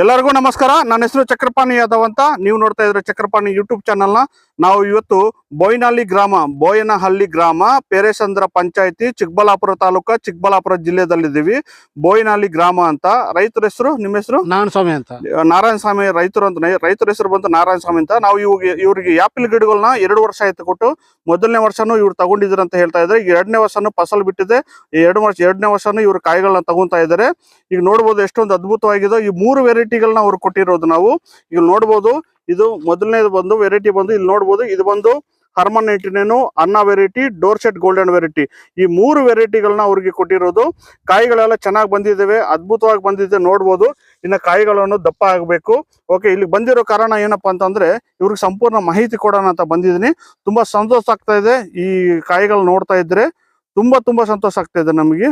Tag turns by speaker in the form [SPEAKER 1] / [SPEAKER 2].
[SPEAKER 1] ಎಲ್ಲರಿಗೂ ನಮಸ್ಕಾರ. ನನ್ನ ಹೆಸರು ಚಕ್ರಪಾಣಿ ಯಾದವ್ ಅಂತ. ನೀವು ನೋಡ್ತಾ ಇದ್ರೆ ಚಕ್ರಪಾಣಿ ಯೂಟ್ಯೂಬ್ ಚಾನಲ್ನ. ನಾವು ಇವತ್ತು ಬೋಯಿನಹಳ್ಳಿ ಗ್ರಾಮ ಬೋಯನಹಳ್ಳಿ ಗ್ರಾಮ ಪೇರೇಸಂದ್ರ ಪಂಚಾಯತಿ ಚಿಕ್ಕಬಳ್ಳಾಪುರ ತಾಲೂಕ ಚಿಕ್ಕಬಳ್ಳಾಪುರ ಜಿಲ್ಲೆದಲ್ಲಿದ್ದೀವಿ ಬೋಯಿನಹಳ್ಳಿ ಗ್ರಾಮ ಅಂತ. ರೈತರ ಹೆಸರು ನಿಮ್ಮ ಹೆಸರು?
[SPEAKER 2] ನಾರಾಯಣ ಸ್ವಾಮಿ ಅಂತ.
[SPEAKER 1] ನಾರಾಯಣ ಸ್ವಾಮಿ ರೈತರು ಅಂತ ರೈತರ ಹೆಸರು ಬಂತು ನಾರಾಯಣ ಸ್ವಾಮಿ ಅಂತ. ನಾವು ಇವಾಗ ಇವರಿಗೆ ಆಪಿಲ್ ಗಿಡಗಳನ್ನ ಎರಡು ವರ್ಷ ಆಯ್ತು ಕೊಟ್ಟು ಮೊದಲನೇ ವರ್ಷನೂ ಇವ್ರು ತಗೊಂಡಿದ್ರು ಅಂತ ಹೇಳ್ತಾ ಇದ್ದಾರೆ. ಈಗ ಎರಡನೇ ವರ್ಷನೂ ಫಸಲ್ ಬಿಟ್ಟಿದೆ. ಈ ಎರಡು ವರ್ಷ ಎರಡನೇ ವರ್ಷನೂ ಇವ್ರು ಕಾಯಿಗಳನ್ನ ತಗೊಂತಾ ಇದ್ದಾರೆ. ಈಗ ನೋಡ್ಬೋದು ಎಷ್ಟೊಂದು ಅದ್ಭುತವಾಗಿದೆ ಈ ಮೂರು ವೆರೈಟಿಗಳನ್ನ ಅವ್ರು ಕೊಟ್ಟಿರೋದು ನಾವು. ಇಲ್ಲಿ ನೋಡ್ಬೋದು, ಇದು ಮೊದಲನೇದು ಬಂದು ವೆರೈಟಿ ಬಂದು ಇಲ್ಲಿ ನೋಡ್ಬೋದು, ಇದು ಬಂದು ಹರ್ಮನ್ ನೈಂಟಿನೇನು ಅನ್ನ variety Dorsett golden variety ಈ ಮೂರು ವೆರೈಟಿಗಳನ್ನ ಅವ್ರಿಗೆ ಕೊಟ್ಟಿರೋದು. ಕಾಯಿಗಳೆಲ್ಲ ಚೆನ್ನಾಗಿ ಬಂದಿದ್ದಾವೆ ಅದ್ಭುತವಾಗಿ ಬಂದಿದೆ, ನೋಡ್ಬೋದು. ಇನ್ನು ಕಾಯಿಗಳನ್ನು ದಪ್ಪ ಆಗಬೇಕು. ಓಕೆ ಇಲ್ಲಿ ಬಂದಿರೋ ಕಾರಣ ಏನಪ್ಪಾ ಅಂತಂದ್ರೆ, ಇವ್ರಿಗೆ ಸಂಪೂರ್ಣ ಮಾಹಿತಿ ಕೊಡೋಣ ಅಂತ ಬಂದಿದ್ದೀನಿ. ತುಂಬಾ ಸಂತೋಷ ಆಗ್ತಾ ಇದೆ ಈ ಕಾಯಿಗಳು ನೋಡ್ತಾ ಇದ್ರೆ. ತುಂಬಾ ತುಂಬಾ ಸಂತೋಷ ಆಗ್ತಾ ಇದೆ ನಮಗೆ.